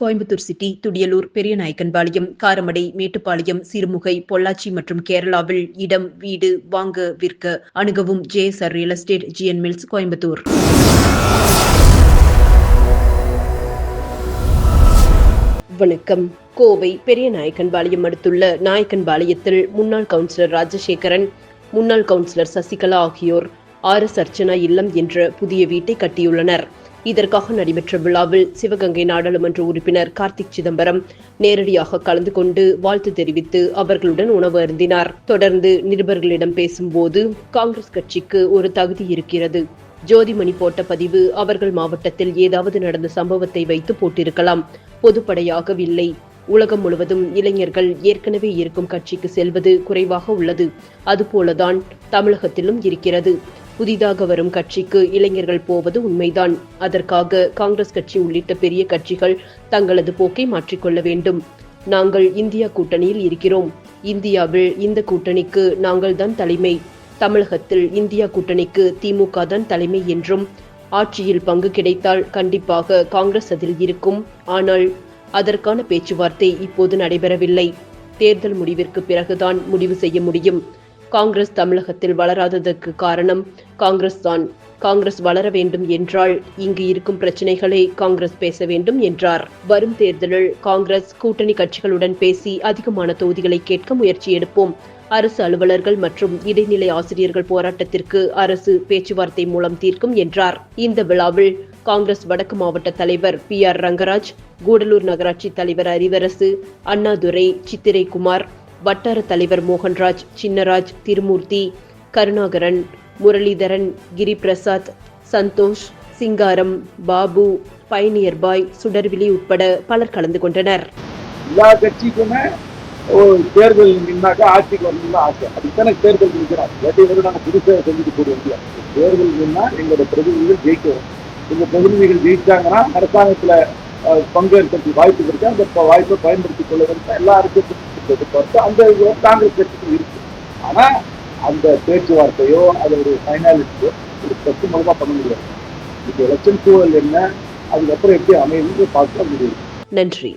Coimbatore city Thudiyalur Periyanaickenpalayam Karamadai Mettupalayam Sirumugai Pollachi மற்றும் கேரளாவில் இடம் வீடு வாங்க விற்க அணுகவும் JSR real estate GN mills Coimbatore. வணக்கம். கோவை பெரியநாயக்கன்பாளையம் அடுத்துள்ள நாயக்கன்பாளையத்தில் முன்னாள் கவுன்சிலர் ராஜசேகரன் முன்னாள் கவுன்சிலர் சசிகலா ஆகியோர் ஆர் எஸ் அர்ச்சனா இல்லம் என்ற புதிய வீட்டை கட்டியுள்ளனர். இதற்காக நடைபெற்ற விழாவில் சிவகங்கை நாடாளுமன்ற உறுப்பினர் கார்த்திக் சிதம்பரம் நேரடியாக கலந்து கொண்டு வாழ்த்து தெரிவித்து அவர்களுடன் உணவு அருந்தினார். தொடர்ந்து நிருபர்களிடம் பேசும்போது காங்கிரஸ் கட்சிக்கு ஒரு தகுதி இருக்கிறது. ஜோதிமணி போட்ட பதிவு அவர்கள் மாவட்டத்தில் ஏதாவது நடந்த சம்பவத்தை வைத்து போட்டிருக்கலாம். பொதுப்படையாகவில்லை. உலகம் முழுவதும் இளைஞர்கள் ஏற்கனவே இருக்கும் கட்சிக்கு செல்வது குறைவாக உள்ளது. அதுபோலதான் தமிழகத்திலும் இருக்கிறது. புதிதாக வரும் கட்சிக்கு இளைஞர்கள் போவது உண்மைதான். அதற்காக காங்கிரஸ் கட்சி உள்ளிட்ட பெரிய கட்சிகள் தங்களது போக்கை மாற்றிக்கொள்ள வேண்டும். நாங்கள் இந்தியா கூட்டணியில் இருக்கிறோம். இந்தியாவில் இந்த கூட்டணிக்கு நாங்கள்தான் தலைமை. தமிழகத்தில் இந்தியா கூட்டணிக்கு திமுக தான் தலைமை என்றும் ஆட்சியில் பங்கு கிடைத்தால் கண்டிப்பாக காங்கிரஸ் அதில் இருக்கும். ஆனால் அதற்கான பேச்சுவார்த்தை இப்போது நடைபெறவில்லை. தேர்தல் முடிவிற்கு பிறகுதான் முடிவு செய்ய முடியும். காங்கிரஸ் தமிழகத்தில் வளராததற்கு காரணம் காங்கிரஸ் தான். காங்கிரஸ் வளர வேண்டும் என்றால் இங்கு இருக்கும் பிரச்சனைகளை காங்கிரஸ் பேச வேண்டும் என்றார். வரும் தேர்தலில் காங்கிரஸ் கூட்டணி கட்சிகளுடன் பேசி அதிகமான தொகுதிகளை கேட்க முயற்சி எடுப்போம். அரசு அலுவலர்கள் மற்றும் இடைநிலை ஆசிரியர்கள் போராட்டத்திற்கு அரசு பேச்சுவார்த்தை மூலம் தீர்க்கும் என்றார். இந்த விழாவில் காங்கிரஸ் வடக்கு மாவட்ட தலைவர் பி ஆர் ரங்கராஜ் கூடலூர் நகராட்சி தலைவர் அறிவரசு அண்ணாதுரை சித்திரைக்குமார் வட்டார தலைவர் மோகன்ராஜ் சின்னராஜ் திருமூர்த்தி கருணாகரன் முரளிதரன் கிரிபிரசாத் சந்தோஷ் சிங்காரம் பாபு பயணியர் பாய் சுடர்விழி உட்பட பலர் கலந்து கொண்டனர். எல்லா கட்சிக்குமே ஒரு தேர்தல் நின்னாக்கா ஆட்சிக்கு வரணும்னு ஆசை. அதுதானே தேர்தல் நிற்கிறோம் இல்லாட்டி வந்து நாங்கள் புதுசாக செஞ்சுட்டு போட முடியாது தேர்தல் நின்னா எங்களோட பிரதிநிதிகள் ஜெயிக்கிறோம் எங்கள் பிரதிநிதிகள் ஜெயிச்சாங்கன்னா அரசாங்கத்தில் பங்கேற்கிறதுக்கு வாய்ப்பு இருக்கு. அந்த வாய்ப்பை பயன்படுத்திக் கொள்ள வேண்டும் எல்லா அரசியல் எதிர்பார்த்து அந்த காங்கிரஸ் கட்சிக்கு இருக்கு. ஆனா அந்த பேச்சுவார்த்தையோ அதோட ஃபைனாலிட்டியோ ஒரு கட்சி மூலமா பண்ண முடியாது. இது எலெக்ஷன் சூழல் என்ன அதுக்கப்புறம் எப்படி அமையுதுன்னு பார்க்க முடியும். நன்றி.